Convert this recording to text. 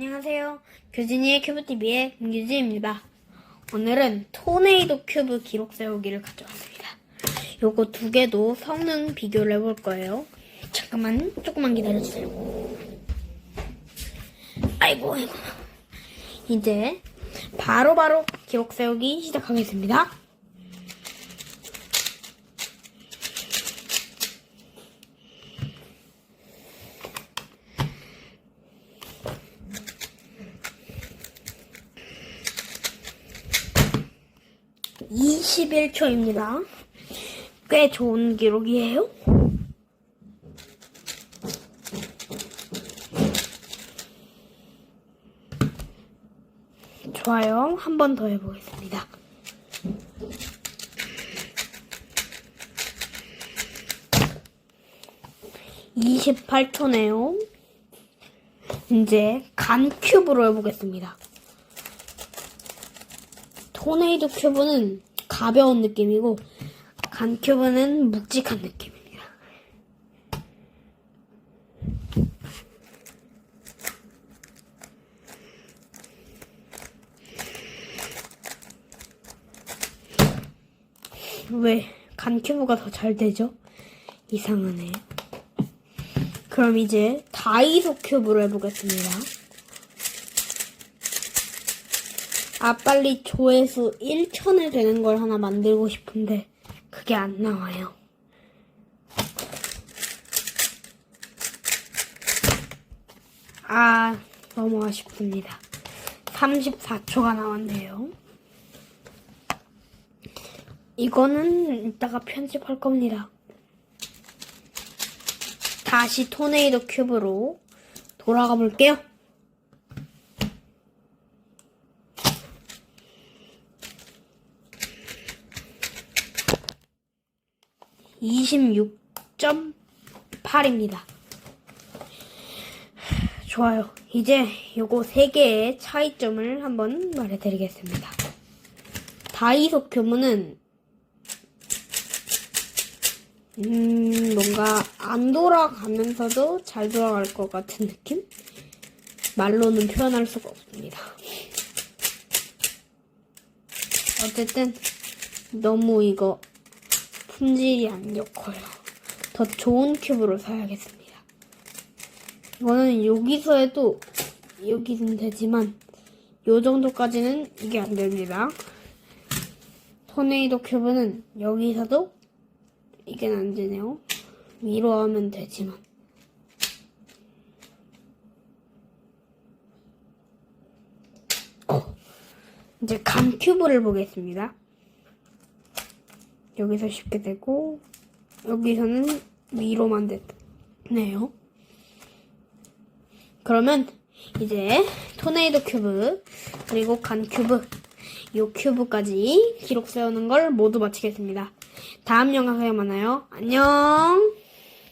안녕하세요. 교진이의 큐브TV의 김규진입니다. 오늘은 토네이도 큐브 기록 세우기를 가져왔습니다. 요거 두 개도 성능 비교를 해볼 거예요. 잠깐만, 조금만 기다려주세요. 아이고, 아이고. 이제 바로바로 기록 세우기 시작하겠습니다. 이십일 초입니다 꽤 좋은 기록이에요. 좋아요. 한 번 더 해보겠습니다. 이십팔 초네요 이제 간 큐브로 해보겠습니다. 토네이도 큐브는 가벼운 느낌이고 간 큐브는 묵직한 느낌입니다. 왜 간 큐브가 더 잘 되죠? 이상하네. 그럼 이제 다이소 큐브로 해보겠습니다. 아, 빨리 조회수 1천에 되는 걸 하나 만들고 싶은데, 그게 안 나와요. 아, 너무 아쉽습니다. 34초가 나왔네요. 이거는 이따가 편집할 겁니다. 다시 토네이도 큐브로 돌아가 볼게요. 26.8입니다. 좋아요. 이제 요거 세 개의 차이점을 한번 말해드리겠습니다. 다이소 큐브는 음, 뭔가 안 돌아가면서도 잘 돌아갈 것 같은 느낌? 말로는 표현할 수가 없습니다. 어쨌든 너무 이거 품질이 안 좋고요. 더 좋은 큐브로 사야겠습니다. 이거는 여기서 해도 여기는 되지만 요 정도까지는 이게 안 됩니다. 토네이도 큐브는 여기서도 이게 안 되네요. 위로 하면 되지만. 어. 이제 간 큐브를 보겠습니다. 여기서 쉽게 되고 여기서는 위로만 됐네요. 그러면 이제 토네이도 큐브 그리고 간 큐브 요 큐브까지 기록 세우는 걸 모두 마치겠습니다. 다음 영상에 만나요. 안녕.